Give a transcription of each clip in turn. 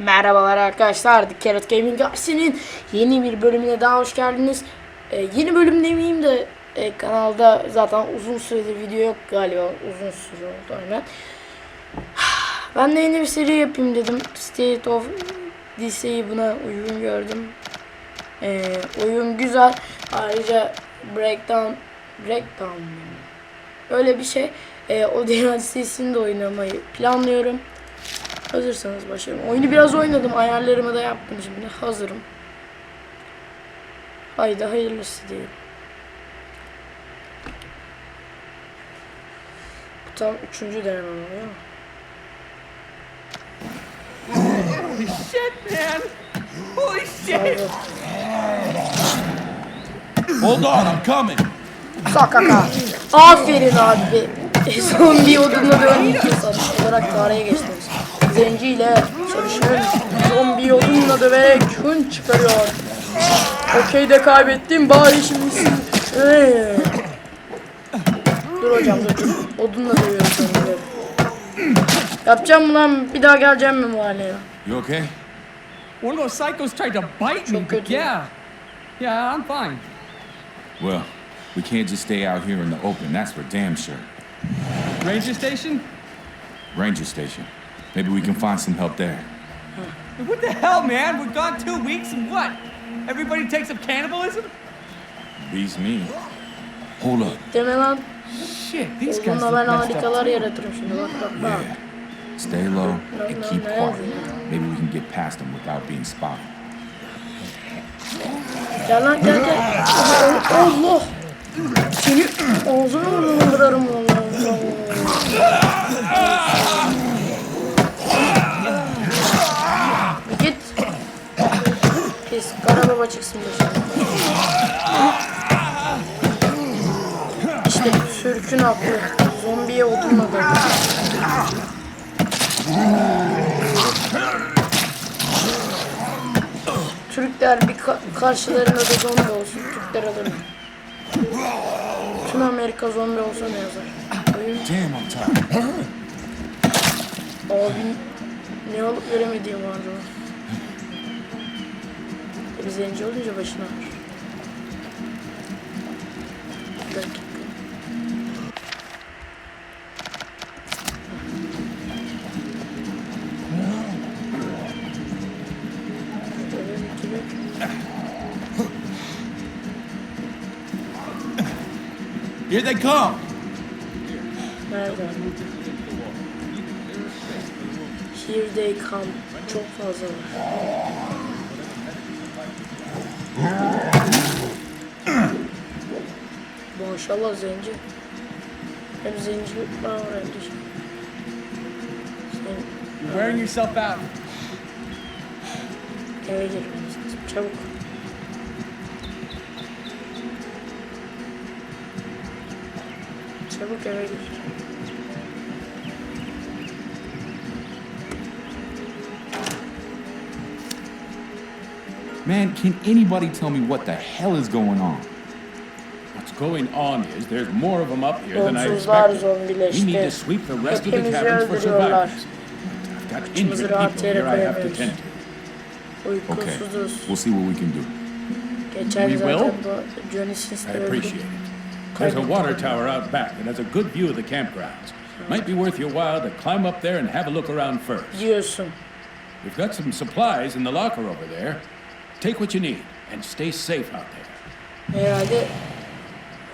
Merhabalar arkadaşlar. The Carrot Gaming Garci'nin yeni bir bölümüne daha hoş geldiniz. Ee, yeni bölüm demeyeyim de e, kanalda zaten uzun süredir video yok galiba. Uzun süre oldu aynen. Ben de yeni bir seri yapayım dedim. State of Decay'i buna uygun gördüm. Ee, oyun güzel. Ayrıca Breakdown Breakdown öyle bir şey. Ee, o DLC'sini de oynamayı planlıyorum. Hazırsanız başlayalım. Oyunu biraz oynadım. Ayarlarımı da yaptım şimdi. Hazırım. Haydi hayırlısı diyelim. Bu tam üçüncü denemem oluyor? Holy shit, man! Holy shit! Hold on, I'm coming. Sakaka. Aferin abi. Zombi odunla döven ilk insan olarak tarihe geçtiniz. Zenci ile sarışın zombi odunla döverek hın çıkarıyor. Okey de kaybettim bari şimdi siz- Ee. Dur hocam dur. Odunla dövüyorum zombileri. Yapacağım mı lan? Bir daha geleceğim mi mahalleye? You okay? One of those psychos tried to bite me, Çok but kötü. yeah. Yeah, I'm fine. Well, we can't just stay out here in the open, that's for damn sure. Ranger station? Ranger station. Maybe we can find some help there. What the hell, man? We're gone two weeks and what? Everybody takes up cannibalism? Beats me. Hold up. Deme lan. Shit, these guys Odunla look messed up. harikalar yaratırım şimdi bak bak bak. Yeah. Stay low and keep no. quiet. Maybe we can get past them without being spotted. Gel lan gel gel. Allah. Seni ağzını burnunu kırarım Pis kara baba çıksın başına. İşte sürkün aklı. Zombiye odunla da. Türkler bir ka- karşılarında da zombi olsun. Türkler alır. Tüm Amerika zombi olsa ne yazar? Abi ne olup veremediğim vardı o. Zenci olunca başına. Bir dakika. Gibi. Here they come. Here they come. Çok fazla var. Maşallah zenci. Hem zencilik var hem de şey. Sen You're wearing yourself out. eve girmemiz lazım. Çabuk. Çabuk eve gir. Man, can anybody tell me what the hell is going on? What's going on is there's more of them up here than I expected. We need to sweep the rest of the Hepimizi cabins for survivors. I've got injured rahat people here I have to tend to. Okay, we'll see what we can do. We will. bu Johnny Sins'te I appreciate it. There's a water tower out back that has a good view of the campgrounds. Might be worth your while to climb up there and have a look around first. Diyorsun. We've got some supplies in the locker over there. Take what you need and stay safe out there. Herhalde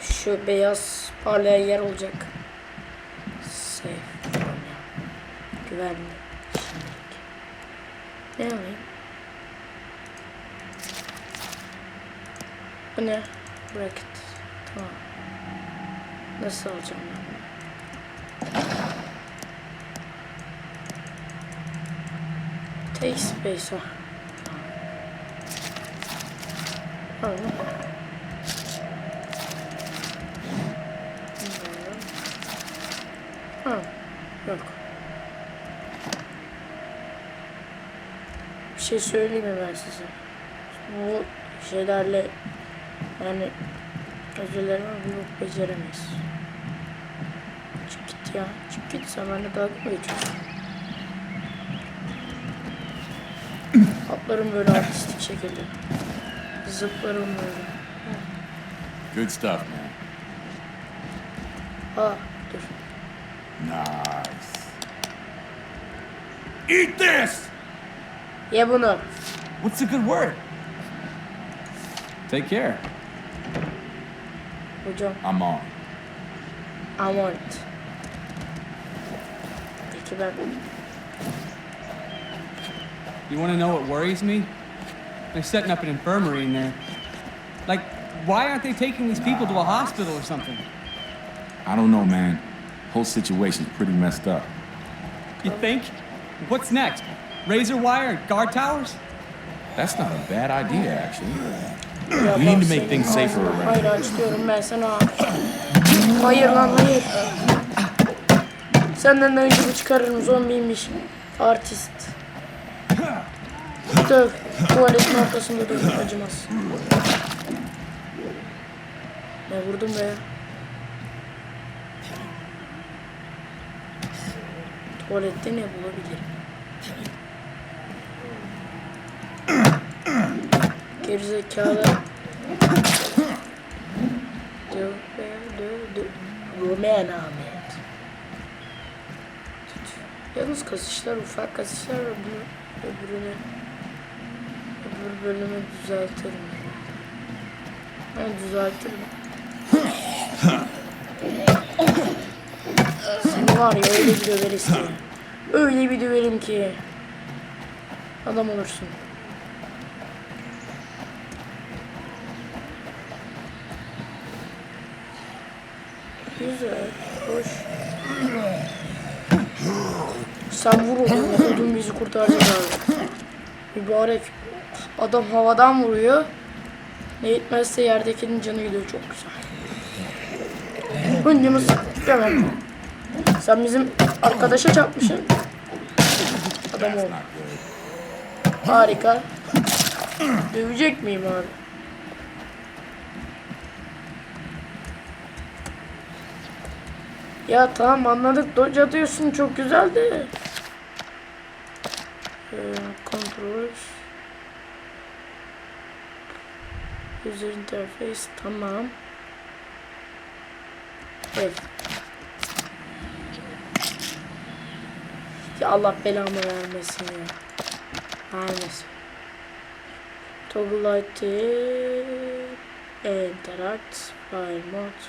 şu beyaz parlayan yer olacak. Safe. Güvenli. Ne alayım? Bu ne? Bracket. Tamam. Nasıl alacağım ben? Take space ha. Tamam. Ha, yok. Şey söyleyeyim mi ben size? Bu şeylerle yani bir bok beceremeyiz. Çık git ya. Çık git sen benimle dalga mı geçiyorsun? Böyle artistik şekilde. Zıplarım böyle. Good stuff, man. Ha dur. Nice. Eat this! Ye bunu. What's a good word? Take care. Hocam I'm on. I want it. Peki ben You want to know what worries me? They're setting up an infirmary in there. Like, why aren't they taking these people to a hospital or something? I don't know, man. Whole situation's pretty messed up. You think? What's next? Razor wire and guard towers? That's not a bad idea, actually. We need to make things safer around. Hayır aç diyorum ben sana. Hayır lan hayır. Senden de önce bu çıkarırım zombiymiş. Artist. Döv. Tuvaletin ortasında döv. Acımaz. Ne vurdum be? Tuvalette ne bulabilirim? Gerizekalı. Roman Ahmet. Yalnız kasışlar ufak kasışlar ve bunu öbürünü öbür bölümü düzeltirim. Ben düzeltirim. Seni var ya öyle bir döveriz ki. Öyle bir döverim ki. Adam olursun. Güzel, hoş. Sen vur odun bizi kurtaracak abi. Mübarek. Adam havadan vuruyor. Ne yetmezse yerdekinin canı gidiyor çok güzel. Hıncımız demem. Sen bizim arkadaşa çarpmışsın. Adam oldu. Harika. Dövecek miyim abi? Ya tamam anladık dodge atıyorsun çok güzel de. Ee, controls. User interface tamam. Evet. Ya Allah belamı vermesin ya. Vermesin. Toggle light interact file mode.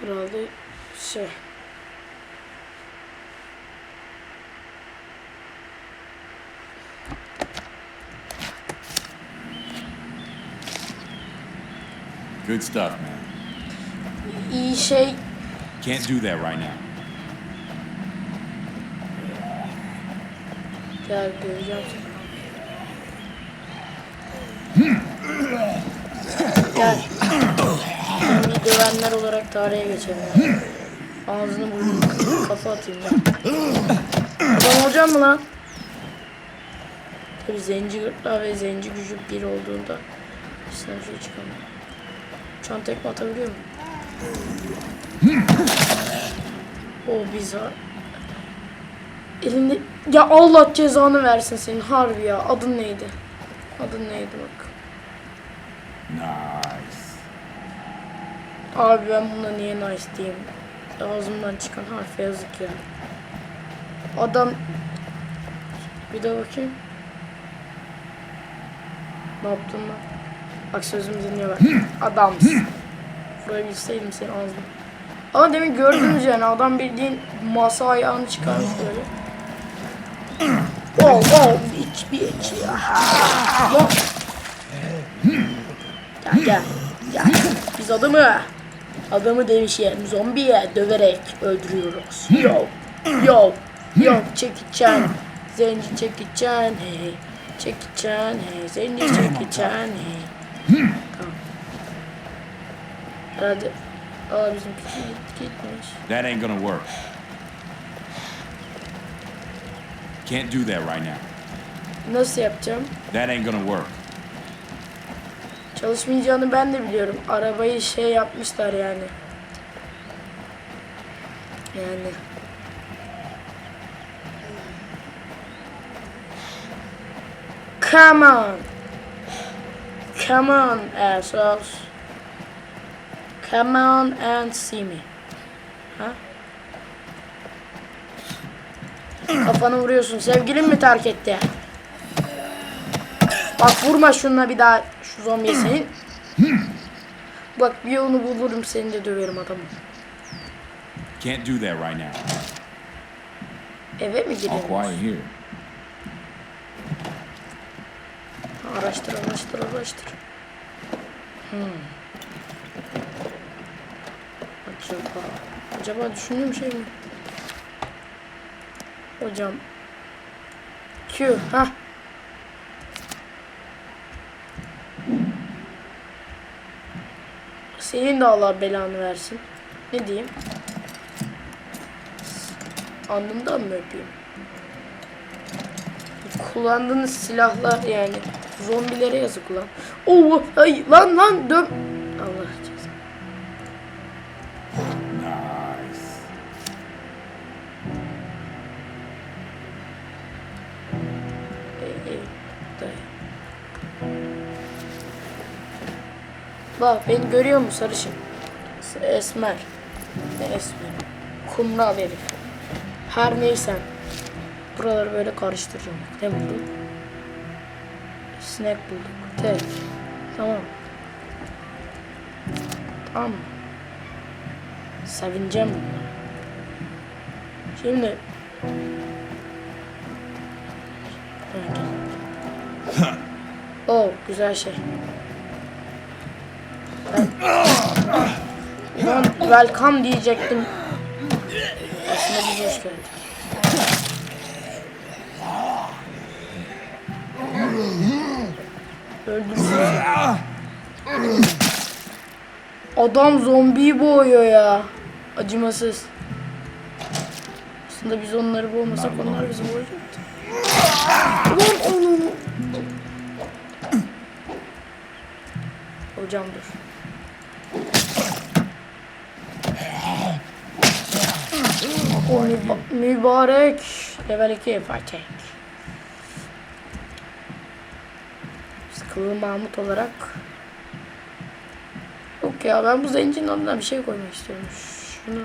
Herhalde şey. Good stuff, man. iyi şey Can't do that right now. gel göreceğim. Gel. Seni dövenler olarak tarihe geçelim. Ağzını burnunu kafa atayım ben. Adam olacağım mı lan? Tabi zenci gırtlağı ve zenci gücü bir olduğunda bir şey çıkamıyor. Şu an tekme atabiliyor muyum? O biz ha. Elinde... Ya Allah cezanı versin senin harbi ya. Adın neydi? Adın neydi bak. Nice. Abi ben buna niye nice diyeyim? Ağzımdan çıkan harfe yazık ya. Adam... Bir de bakayım. Ne yaptın lan? Bak sözümü dinle bak. Adamsın. Vurabilseydim senin ağzına. Ama demin gördünüz yani adam bildiğin masa ayağını çıkarmış böyle. Oh oh ya. Lan. Gel gel. Gel. Biz adamı adamı demişim zombiye döverek öldürüyoruz. Yo yo yo çekicen. Zenci çekicen hey. Çekicen hey. Zenci çekicen hey. That ain't gonna work. Can't do that right now. Nasıl yapacağım? That ain't gonna work. Çalışmayacağını ben de biliyorum. Arabayı şey yapmışlar yani. Yani. Come on. Come on, assholes. Come on and see me. Ha? Kafanı vuruyorsun. Sevgilin mi terk etti? Bak vurma şununla bir daha şu zombiye senin. Bak bir yolunu bulurum seni de döverim adamı. Can't do that right now. Eve mi All gidiyorsun? quiet here. Araştır araştır araştır. Hmm. Acaba, acaba düşündüğüm şey mi? Hocam. Q, ha. Senin de Allah belanı versin. Ne diyeyim? Alnından mı öpeyim? Kullandığınız silahlar yani zombilere yazık lan. Oo, ay, lan lan dön. Allah cezanı. Nice. Ey, dayı. Bak beni görüyor mu sarışın? Esmer. Ne esmer? Kumral herif. Her neysen. Buraları böyle karıştıracağım. Ne bulduk? Snack bulduk. Tek. Tamam. Tamam. Sevineceğim bunları. Şimdi Oh güzel şey. Ben... Welcome diyecektim. Aslında biz hoş geldik. Öldürdüm. Adam zombiyi boğuyor ya. Acımasız. Aslında biz onları boğmasak onlar bizi boğacaktı. Ulan onu. Hocam dur. O müba- mübarek. Level 2 Fatih. Sıkılı Mahmut olarak. Yok ya ben bu zencinin adına bir şey koymak istiyorum. Şunu.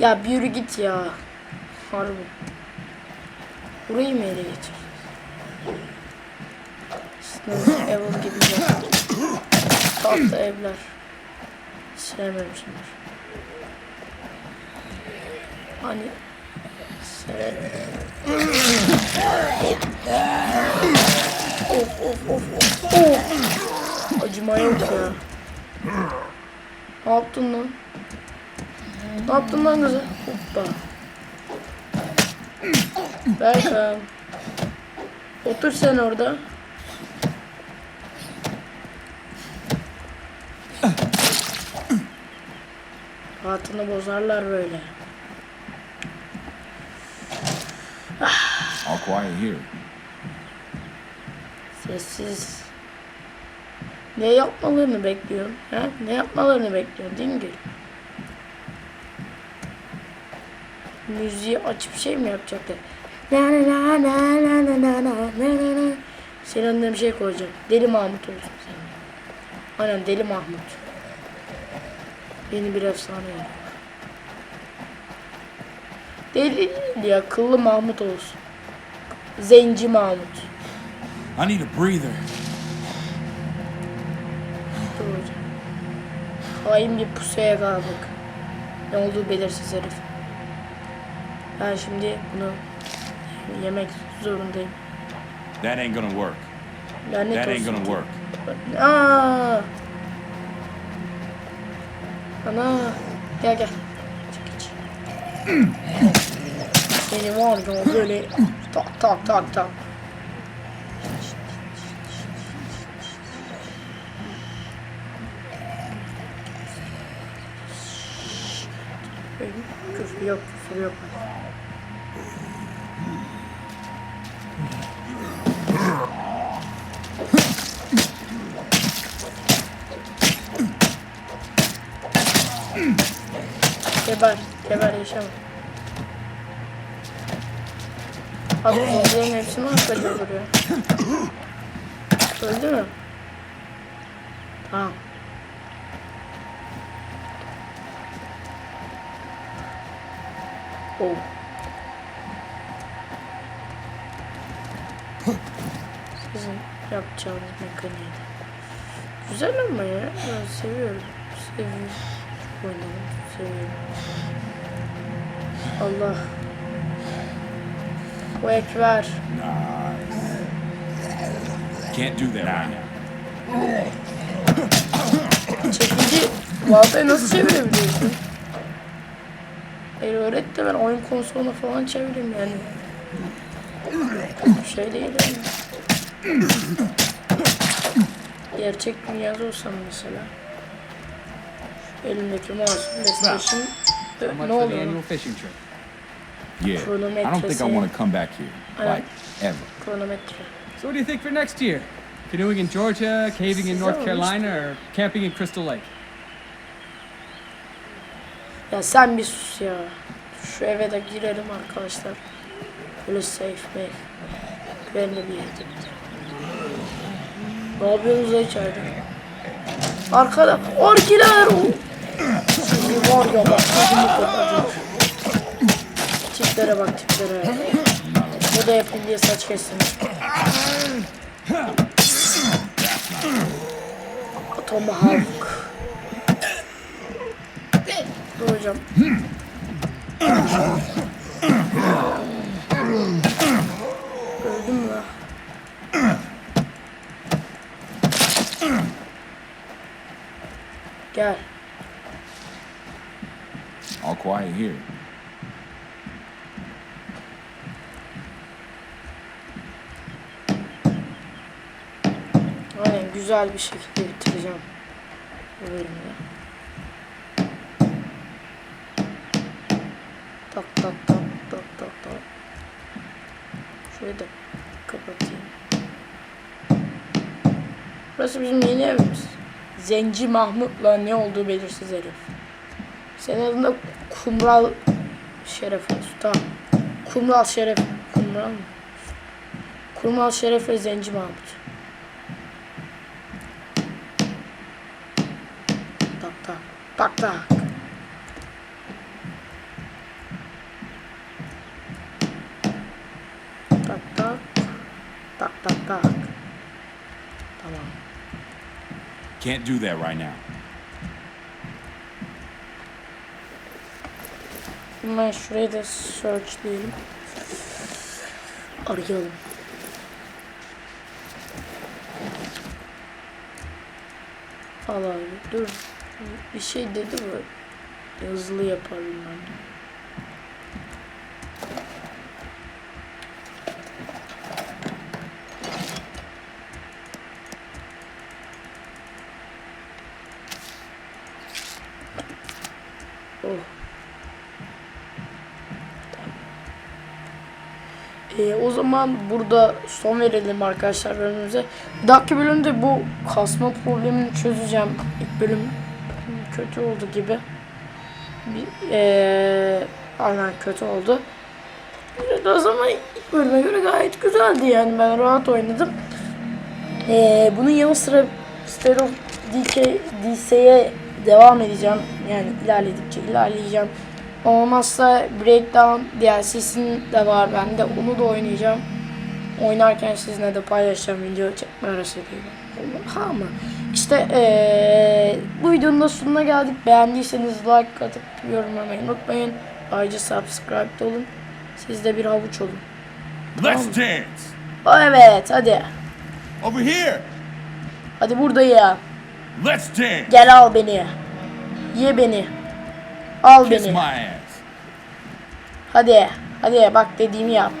Ya bir yürü git ya. Harbi. Burayı mı ele geçir? Snow Evil gibi bir Tatlı evler. Sevmem şunlar. Hani. Of of of of of. Acıma yok ya. Ne yaptın lan? Ne yaptın lan kızı? Hoppa. Berkan. Otur sen orada. Rahatını bozarlar böyle. Quiet here. Sessiz. Ne yapmalarını bekliyorsun? Ha? Ne yapmalarını bekliyorsun Dingil? Müziği açıp şey mi yapacaklar? Na na na na na na na na na na. Senin önüne bir şey koyacağım. Deli Mahmut olsun senin. Aynen Deli Mahmut. Yeni bir efsane yani. Deli ya kıllı Mahmut olsun. Zenci Mahmut. I need a breather. Dur hocam. Hain bir pusuya kaldık. Ne olduğu belirsiz herif. Ben şimdi bunu yemek zorundayım. That ain't gonna work. Lanet That ain't olsun gonna work. Aa! Ana gel gel. Çık iç. Seni var ya böyle tak tak tak tak. Küfür yok, küfür yok. Geber, geber yaşama. Abi zombilerin hepsini arkada duruyor. Öldü mü? Tamam. Oh. Sizin yapacağınız mekaniği. Güzel ama ya. Ben seviyorum. Seviyorum. Oynadım. Seviyorum. Allah. Bu ekber. Can't do that right now. Çekici. Vallahi nasıl çevirebiliyorsun? El öğret de ben oyun konsoluna falan çevireyim yani. Şey değil yani. Gerçek dünyada olsam mesela. Elimdeki mouse PlayStation. Ne for oldu? the lan? annual fishing trip? Yeah. I don't think I want to come back here. Like, ever. Kronometre. So what do you think for next year? Canoeing in Georgia, caving in North Carolina, or camping in Crystal Lake? Ya sen bir sus ya. Şu eve de girelim arkadaşlar. Böyle safe me. Güvenli bir yerde. Ne yapıyorsunuz içeride? Arkada orkiler. Şimdi var ya bak. Tiplere bak tiplere. Bu da yapayım diye saç kestim. Tomahawk. Dur hocam. Öldüm mü? Gel. All quiet here. Aynen güzel bir şekilde bitireceğim. Bu bölümü. Tak tak tak tak tak tak. Şurayı da kapatayım. Burası bizim yeni evimiz. Zenci Mahmut'la ne olduğu belirsiz herif. Senin adında Kumral Şeref olsun. Tamam. Kumral Şeref. Kumral mı? Kumral Şeref ve Zenci Mahmut. Tak tak. Tak tak. Tak tak. Tak tak. Tamam. Can't do that right now. Hemen şurayı da search diyelim. Arayalım. Al abi dur. Bir şey dedi mi? Hızlı yaparım ben. Ee, o zaman burada son verelim arkadaşlar bölümümüze. Dahaki bölümde bu kasma problemini çözeceğim. İlk bölüm kötü oldu gibi. Bir, ee, aynen kötü oldu. O zaman ilk bölüme göre gayet güzeldi yani ben rahat oynadım. Ee, bunun yanı sıra State of DC'ye devam edeceğim. Yani ilerledikçe ilerleyeceğim. Olmazsa Breakdown DLC'sin de var bende. Onu da oynayacağım. Oynarken sizinle de paylaşacağım. Video çekme arası değil. Ha ama işte ee, bu videonun da sonuna geldik. Beğendiyseniz like atıp yorumlamayı unutmayın. Ayrıca subscribe de olun. Siz de bir havuç olun. Let's dance. Evet hadi. Over here. Hadi burada ya. Let's dance. Gel al beni. Ye beni. Al Kiss beni. Hadi. Hadi bak dediğimi yap.